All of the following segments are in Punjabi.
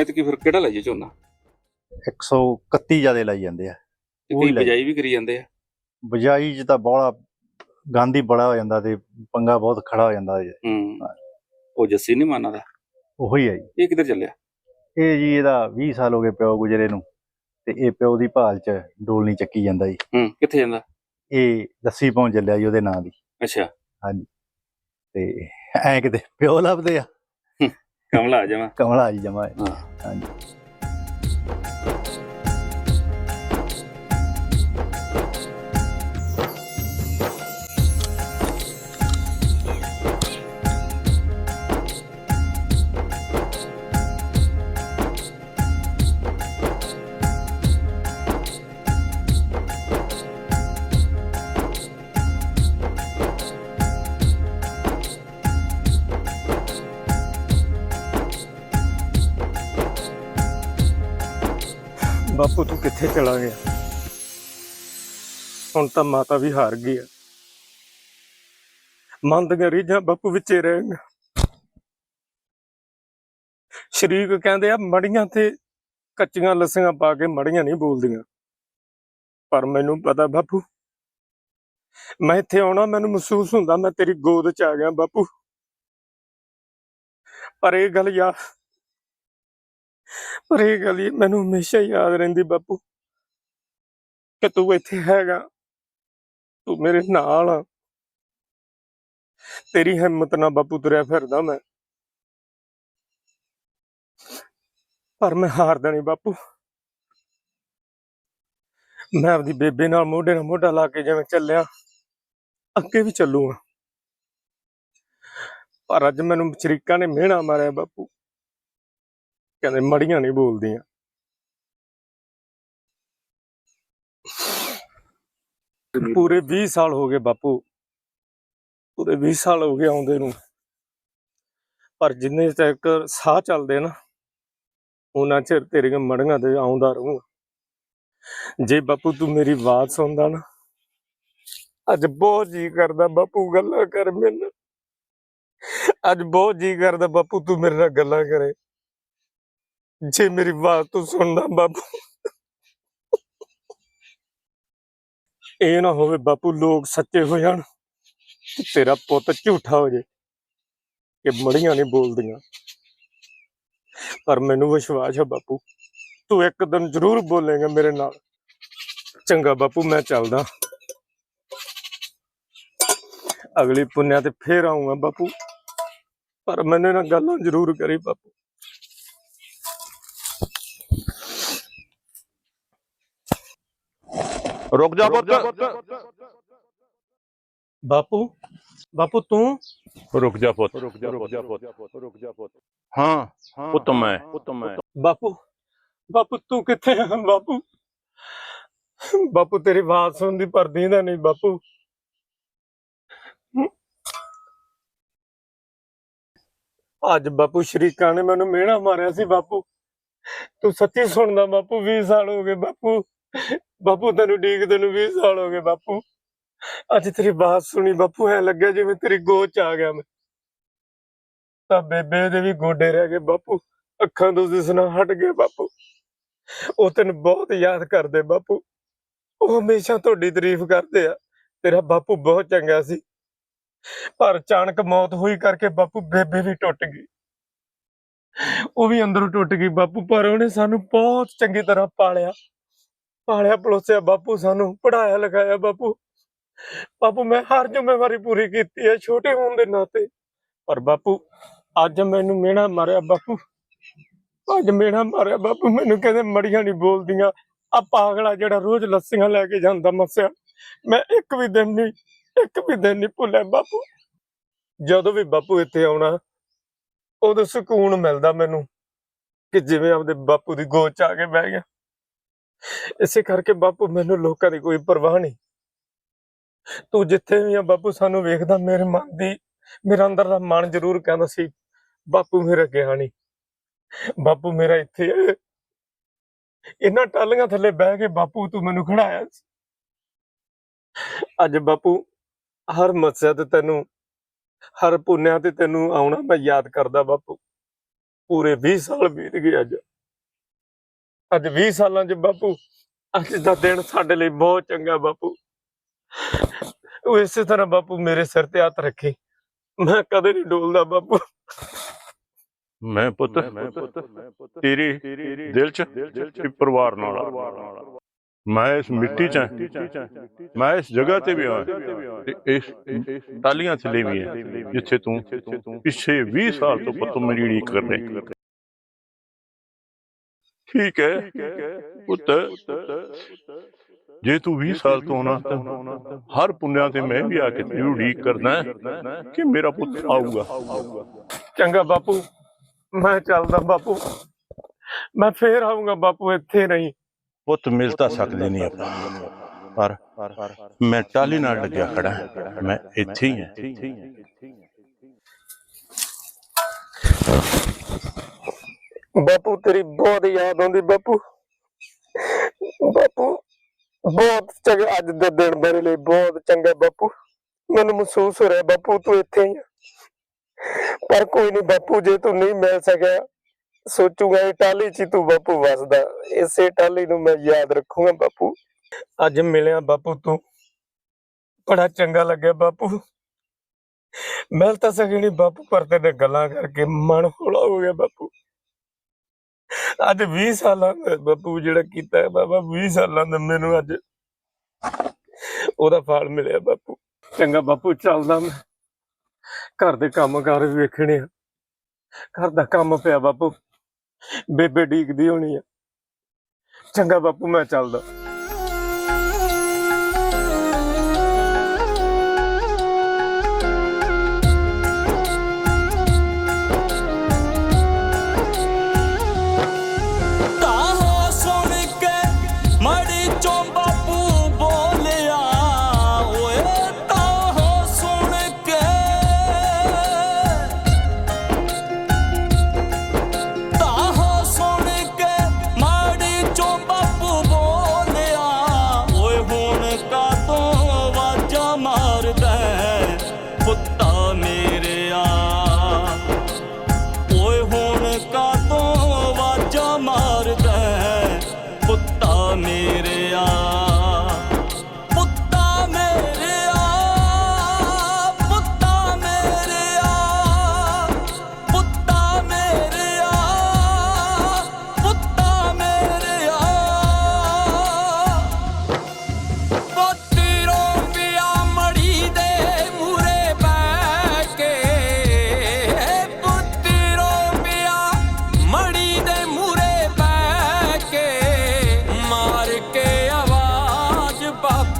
ਐਤਕੀ ਫਿਰ ਕਿਹੜਾ ਲਾਈਏ ਝੋਨਾ? 131 ਜਿਆਦੇ ਲਾਈ ਜਾਂਦੇ ਆ। ਉਹੀ ਲਾਈ। ਬਜਾਈ ਵੀ ਕਰੀ ਜਾਂਦੇ ਆ। ਬਜਾਈ ਚ ਤਾਂ ਬੋਲਾ ਗਾਂਧੀ ਬੜਾ ਹੋ ਜਾਂਦਾ ਤੇ ਪੰਗਾ ਬਹੁਤ ਖੜਾ ਹੋ ਜਾਂਦਾ। ਹੂੰ। ਉਹ ਜੱਸੀ ਨਹੀਂ ਮੰਨਦਾ ਉਹੀ ਹੈ ਜੀ। ਇਹ ਕਿੱਧਰ ਚੱਲਿਆ? ਇਹ ਜੀ ਇਹਦਾ 20 ਸਾਲ ਹੋ ਗਏ ਪਿਓ ਗੁਜਰੇ ਨੂੰ ਤੇ ਇਹ ਪਿਓ ਦੀ ਭਾਲ ਚ ਡੋਲ ਨਹੀਂ ਚੱਕੀ ਜਾਂਦਾ ਜੀ। ਹੂੰ ਕਿੱਥੇ ਜਾਂਦਾ? ਇਹ ਦੱਸੀ ਪਹੁੰਚ ਚੱਲਿਆ ਜੀ ਉਹਦੇ ਨਾਂ ਦੀ। ਅੱਛਾ। ਤੇ ਐ ਕਿਤੇ ਪਿਓ ਲੱਭਦੇ ਆ। ਕਮਲਾ ਆ ਜਾਵਾਂ। ਕਮਲਾ ਜੀ ਜਮਾ। ਹਾਂ। ਹਾਂਜੀ ਬਾਪੂ, ਤੂੰ ਕਿੱਥੇ ਚਲਾ ਗਿਆ? ਹੁਣ ਤਾਂ ਮਾਤਾ ਵੀ ਹਾਰ ਗਈ ਆ। ਮੰਦ ਰੀਝਾਂ ਬਾਪੂ ਵਿੱਚੇ ਰਹਿਣ ਸ਼ਰੀਕ ਕਹਿੰਦੇ ਆ, ਮੜੀਆਂ ਤੇ ਕੱਚੀਆਂ ਲੱਸੀਆਂ ਪਾ ਕੇ ਮੜੀਆਂ ਨਹੀਂ ਬੋਲਦੀਆਂ। ਪਰ ਮੈਨੂੰ ਪਤਾ ਬਾਪੂ, ਮੈਂ ਇੱਥੇ ਆਉਣਾ, ਮੈਨੂੰ ਮਹਿਸੂਸ ਹੁੰਦਾ ਮੈਂ ਤੇਰੀ ਗੋਦ 'ਚ ਆ ਗਿਆ ਬਾਪੂ। ਪਰ ਇਹ ਗੱਲ ਯਾਰ ਪਰ ਇਹ ਗੱਲ ਹੀ ਮੈਨੂੰ ਹਮੇਸ਼ਾ ਯਾਦ ਰਹਿੰਦੀ ਬਾਪੂ, ਕਿ ਤੂੰ ਇੱਥੇ ਹੈਗਾ, ਤੂੰ ਮੇਰੇ ਨਾਲ ਆ। ਤੇਰੀ ਹਿੰਮਤ ਨਾਲ ਬਾਪੂ ਤੁਰਿਆ ਫਿਰਦਾ ਮੈਂ। ਪਰ ਮੈਂ ਹਾਰਦਾ ਨਹੀਂ ਬਾਪੂ। ਮੈਂ ਆਪਦੀ ਬੇਬੇ ਨਾਲ ਮੋਢੇ ਨਾਲ ਮੋਢਾ ਲਾ ਕੇ ਜਿਵੇਂ ਚੱਲਿਆ, ਅੱਗੇ ਵੀ ਚੱਲੂਗਾ। ਪਰ ਅੱਜ ਮੈਨੂੰ ਸ਼ਰੀਕਾਂ ਨੇ ਮਿਹਣਾ ਮਾਰਿਆ ਬਾਪੂ। ਕਹਿੰਦੇ ਮੜੀਆਂ ਨਹੀਂ ਬੋਲਦੀਆਂ। ਪੂਰੇ 20 ਸਾਲ ਹੋ ਗਏ ਬਾਪੂ। ਪੂਰੇ 20 ਸਾਲ ਹੋ ਗਏ ਆਉਂਦੇ ਨੂੰ। ਪਰ ਜਿੰਨੇ ਤੱਕ ਸਾਹ ਚੱਲਦੇ ਨਾ, ਉਹਨਾਂ ਚਿਰ ਤੇਰੀਆਂ ਮੜੀਆਂ ਤੇ ਆਉਂਦਾ ਰਹੂੰਗਾ ਜੇ ਬਾਪੂ ਤੂੰ ਮੇਰੀ ਆਵਾਜ਼ ਸੁਣਦਾ ਨਾ, ਅੱਜ ਬਹੁਤ ਜੀ ਕਰਦਾ ਬਾਪੂ ਗੱਲਾਂ ਕਰ ਮੇਰੇ ਨਾਲ ਅੱਜ ਬਹੁਤ ਜੀ ਕਰਦਾ ਬਾਪੂ ਤੂੰ ਮੇਰੇ ਨਾਲ ਗੱਲਾਂ ਕਰੇ। ਜੇ ਮੇਰੀ ਬਾਤ ਤੂੰ ਸੁਣਨਾ ਬਾਪੂ। ਇਹ ਨਾ ਹੋਵੇ ਬਾਪੂ ਲੋਕ ਸੱਚੇ ਹੋ ਜਾਣ ਤੇ ਤੇਰਾ ਪੁੱਤ ਝੂਠਾ ਹੋ ਜੇ ਕਿ ਮੜੀਆਂ ਨਹੀਂ ਬੋਲਦੀਆਂ। ਪਰ ਮੈਨੂੰ ਵਿਸ਼ਵਾਸ ਹੈ ਬਾਪੂ, ਤੂੰ ਇੱਕ ਦਿਨ ਜ਼ਰੂਰ ਬੋਲੇਗਾ ਮੇਰੇ ਨਾਲ। ਚੰਗਾ ਬਾਪੂ, ਮੈਂ ਚੱਲਦਾ। ਅਗਲੀ ਪੁੰਨਿਆ ਤੇ ਫੇਰ ਆਉਂਗਾ ਬਾਪੂ। ਪਰ ਮੈਨੂੰ ਨਾ ਗੱਲਾਂ ਜ਼ਰੂਰ ਕਰੀ ਬਾਪੂ। ਰੁਕ ਜਾ ਪੁੱਤ। ਬਾਪੂ ਬਾਪੂ ਤੂੰ? ਰੁਕ ਜਾ ਪੁੱਤ। ਰੁਕ ਜਾ ਰੁਕ ਜਾ ਪੁੱਤ। ਰੁਕ ਜਾ ਪੁੱਤ। ਹਾਂ ਪੁੱਤ ਮੈਂ। ਪੁੱਤ ਮੈਂ। ਬਾਪੂ ਬਾਪੂ ਤੂੰ ਕਿੱਥੇ ਆ? ਬਾਪੂ ਬਾਪੂ ਤੇਰੀ ਆਵਾਜ਼ ਸੁਣਦੀ ਪਰ ਦੀਂਦਾ ਨਹੀਂ ਬਾਪੂ। ਅੱਜ ਬਾਪੂ ਸ਼ਰੀਕਾਂ ਨੇ ਮੈਨੂੰ ਮਿਹਣਾ ਮਾਰਿਆ ਸੀ ਬਾਪੂ। ਤੂੰ ਸੱਚੀ ਸੁਣਦਾ ਬਾਪੂ 20 ਸਾਲ ਹੋ ਗਏ ਬਾਪੂ। ਬਾਪੂ, ਤੈਨੂੰ ਡੀਕ ਨੂੰ 20 ਸਾਲ ਹੋ ਗਏ ਬਾਪੂ। ਅੱਜ ਤੇਰੀ ਬਾਤ ਸੁਣੀ, ਬਾਪੂ, ਐ ਲੱਗਿਆ ਜਿਵੇਂ ਤੇਰੀ ਗੋਦ ਚ ਆ ਗਿਆ ਮੈਂ। ਤਾਂ ਬੇਬੇ ਦੇ ਵੀ ਗੋਡੇ ਰਹਿ ਗਏ ਬਾਪੂ। ਅੱਖਾਂ ਤੋਂ ਦਿਸਣਾ ਹਟ ਗਏ ਬਾਪੂ। ਉਹ ਤੈਨੂੰ ਬਹੁਤ ਯਾਦ ਕਰਦੇ ਬਾਪੂ। ਉਹ ਹਮੇਸ਼ਾ ਤੁਹਾਡੀ ਤਾਰੀਫ ਕਰਦੇ ਆ। ਤੇਰਾ ਬਾਪੂ ਬਹੁਤ ਚੰਗਾ ਸੀ। ਪਰ ਅਚਾਨਕ ਮੌਤ ਹੋਈ ਕਰਕੇ ਬਾਪੂ ਬੇਬੇ ਵੀ ਟੁੱਟ ਗਈ। ਉਹ ਵੀ ਅੰਦਰੋਂ ਟੁੱਟ ਗਈ ਬਾਪੂ, ਪਰ ਉਹਨੇ ਸਾਨੂੰ ਬਹੁਤ ਚੰਗੀ ਤਰ੍ਹਾਂ ਪਾਲਿਆ। ਪਾਲਿਆ ਪਲੋਸਿਆ ਬਾਪੂ ਸਾਨੂੰ ਪੜਾਇਆ ਲਿਖਾਇਆ ਬਾਪੂ। ਬਾਪੂ, ਮੈਂ ਹਰ ਜ਼ਿੰਮੇਵਾਰੀ ਪੂਰੀ ਕੀਤੀ ਹੈ ਛੋਟੇ ਹੋਣ ਦੇ ਨਾਤੇ। ਪਰ ਬਾਪੂ, ਅੱਜ ਮੈਨੂੰ ਮਿਹਣਾ ਮਾਰਿਆ ਬਾਪੂ। ਅੱਜ ਮੇਰਾ ਮਾਰਿਆ ਬਾਪੂ, ਮੈਨੂੰ ਕਹਿੰਦੇ ਮੜੀਆਂ ਨਹੀਂ ਬੋਲਦੀਆਂ। ਆ ਪਾਗਲਾ ਜਿਹੜਾ ਰੋਜ਼ ਲੱਸੀਆਂ ਲੈ ਕੇ ਜਾਂਦਾ ਮੱਸਿਆ। ਮੈਂ ਇੱਕ ਵੀ ਦਿਨ ਨਹੀਂ ਇੱਕ ਵੀ ਦਿਨ ਨਹੀਂ ਭੁੱਲਿਆ ਬਾਪੂ। ਜਦੋਂ ਵੀ ਬਾਪੂ ਇੱਥੇ ਆਉਣਾ, ਉਦੋਂ ਸਕੂਨ ਮਿਲਦਾ ਮੈਨੂੰ ਕਿ ਜਿਵੇਂ ਆਪਦੇ ਬਾਪੂ ਦੀ ਗੋਦ ਚ ਆ ਕੇ ਬਹਿ ਗਿਆ। ਇਸੇ ਕਰਕੇ ਬਾਪੂ, ਮੈਨੂੰ ਲੋਕਾਂ ਦੀ ਕੋਈ ਪਰਵਾਹ ਨਹੀਂ। ਤੂੰ ਜਿੱਥੇ ਵੀ ਆ ਬਾਪੂ, ਸਾਨੂੰ ਵੇਖਦਾ, ਮੇਰੇ ਮਨ ਦੀ, ਮੇਰਾ ਅੰਦਰ ਦਾ ਮਨ ਜ਼ਰੂਰ ਕਹਿੰਦਾ ਸੀ, ਬਾਪੂ ਮੇਰਾ ਗਿਆ ਨਹੀਂ ਬਾਪੂ ਮੇਰਾ ਇੱਥੇ ਇਹਨਾਂ ਟਾਲੀਆਂ ਥੱਲੇ ਬਹਿ ਕੇ ਬਾਪੂ ਤੂੰ ਮੈਨੂੰ ਖੜਾਇਆ ਸੀ। ਅੱਜ ਬਾਪੂ, ਹਰ ਮੱਸਿਆ ਤੇ ਤੈਨੂੰ, ਹਰ ਪੁੰਨਿਆ ਤੇ ਤੈਨੂੰ ਆਉਣਾ ਮੈਂ ਯਾਦ ਕਰਦਾ ਬਾਪੂ। ਪੂਰੇ 20 ਸਾਲ ਬੀਤ ਗਏ ਅੱਜ। ਅੱਜ 20 ਸਾਲਾਂ 'ਚ ਬਾਪੂ। ਅੱਜ ਦਾ ਦਿਨ ਸਾਡੇ ਲਈ ਬਹੁਤ ਚੰਗਾ ਬਾਪੂ। ਉਹ ਇਸੇ ਤਰ੍ਹਾਂ ਬਾਪੂ ਮੇਰੇ ਸਿਰ ਤੇ ਹੱਥ ਰੱਖੇ। ਮੈਂ ਕਦੇ ਨਹੀਂ ਡੋਲਦਾ ਬਾਪੂ। ਮੈਂ ਪੁੱਤ ਤੇਰੇ ਦਿਲ 'ਚ ਤੇ ਪਰਿਵਾਰ ਨਾਲ ਆ। ਮੈਂ ਇਸ ਮਿੱਟੀ 'ਚ ਹਾਂ। ਮੈਂ ਇਸ ਜਗ੍ਹਾ ਤੇ ਵੀ ਆ। ਤੇ ਇਸ ਟਾਲੀਆਂ ਥੱਲੇ ਵੀ ਆ ਜਿੱਥੇ ਤੂੰ ਪਿੱਛੇ 20 ਸਾਲ ਤੋਂ ਪੁੱਤ ਮੇਰੀ ਉਡੀਕ ਕਰ ਰਿਹਾ। ਠੀਕ ਹੈ। ਪੁੱਤ ਜੇ ਤੂੰ 20 ਸਾਲ ਤੋਂ ਨਾ ਹਰ ਪੁੰਨਿਆਂ ਤੇ ਮੈਂ ਵੀ ਆ ਕੇ ਤੇਰੀ ਉਡੀਕ ਕਰਦਾ ਹੈ ਕਿ ਮੇਰਾ ਪੁੱਤ ਆਊਗਾ। ਚੰਗਾ ਬਾਪੂ ਮੈਂ ਚੱਲਦਾ ਬਾਪੂ। ਮੈਂ ਫੇਰ ਆਉਂਗਾ ਬਾਪੂ ਇੱਥੇ ਨਹੀਂ। ਪੁੱਤ ਮਿਲ ਤਾਂ ਸਕਦੇ ਨਹੀਂ ਆਪਾਂ ਪਰ ਮੈਂ ਟਾਲੀ ਨਾਲ ਲੱਗਿਆ ਖੜਾ। ਮੈਂ ਇੱਥੇ ਹੀ ਹਾਂ। ਬਾਪੂ, ਤੇਰੀ ਬਹੁਤ ਯਾਦ ਆਉਂਦੀ ਬਾਪੂ। ਬਾਪੂ, ਬਹੁਤ ਚੰਗਾ ਅੱਜ ਦਾ ਦਿਨ ਮੇਰੇ ਲਈ ਬਹੁਤ ਚੰਗਾ ਬਾਪੂ। ਮੈਨੂੰ ਮਹਿਸੂਸ ਹੋ ਰਿਹਾ ਬਾਪੂ, ਤੂੰ ਇੱਥੇ ਹੀ ਪਰ ਕੋਈ ਨਹੀਂ ਬਾਪੂ, ਜੇ ਤੂੰ ਨਹੀਂ ਮਿਲ ਸਕਿਆ, ਸੋਚੂਗਾ ਇਹ 'ਚ ਤੂੰ ਬਾਪੂ ਵਸਦਾ। ਇਸੇ ਟਾਲੀ ਨੂੰ ਮੈਂ ਯਾਦ ਰੱਖੂਗਾ ਬਾਪੂ। ਅੱਜ ਮਿਲਿਆ ਬਾਪੂ ਤੂੰ। ਬੜਾ ਚੰਗਾ ਲੱਗਿਆ ਬਾਪੂ। ਮਿਲ ਤਾਂ ਸਕੇ ਨਹੀਂ ਬਾਪੂ, ਪਰ ਤੇਰੇ ਗੱਲਾਂ ਕਰਕੇ ਮਨ ਹੌਲਾ ਹੋ ਗਿਆ ਬਾਪੂ। ਅੱਜ 20 ਸਾਲਾਂ ਦਾ ਬਾਪੂ ਜਿਹੜਾ ਕੀਤਾ ਬਾਬਾ 20 ਸਾਲਾਂ ਦਾ ਮੈਨੂੰ ਅੱਜ ਉਹਦਾ ਫਲ ਮਿਲਿਆ ਬਾਪੂ ਚੰਗਾ ਬਾਪੂ ਚੱਲਦਾ ਮੈਂ। ਘਰ ਦੇ ਕੰਮ ਕਾਰ ਵੀ ਵੇਖਣੇ ਆ। ਘਰ ਦਾ ਕੰਮ ਪਿਆ ਬਾਪੂ ਬੇਬੇ ਡੀਕਦੀ ਹੋਣੀ ਆ। ਚੰਗਾ ਬਾਪੂ ਮੈਂ ਚੱਲਦਾ।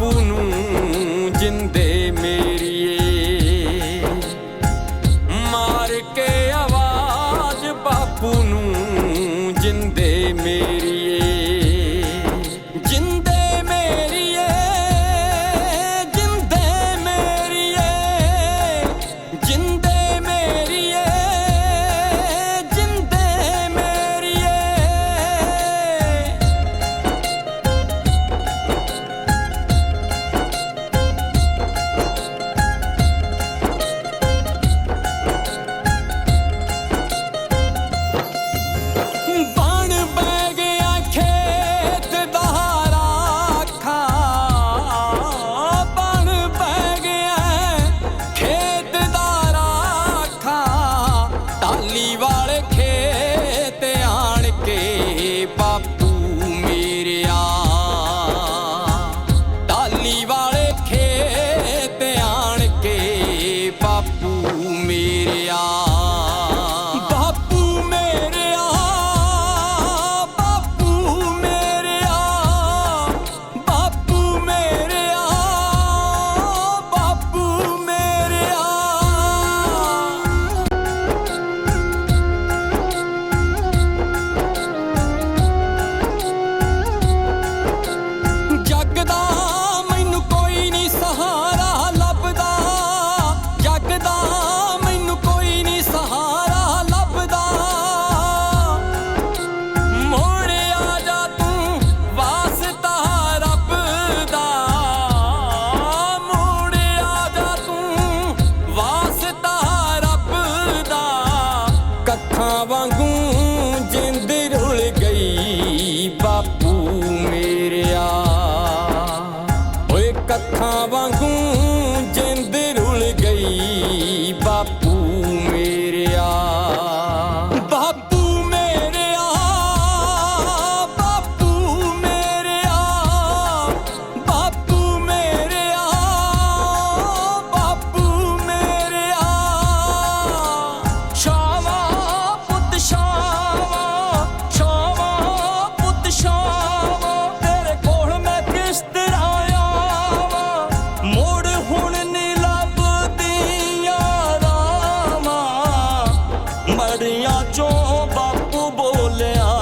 ਬਾਪੂ ਨੂੰ ਕੱਖਾਂ ਵਾਂਗੂ ਮੜੀਆਂ ਚੋਂ ਬਾਪੂ ਬੋਲਿਆ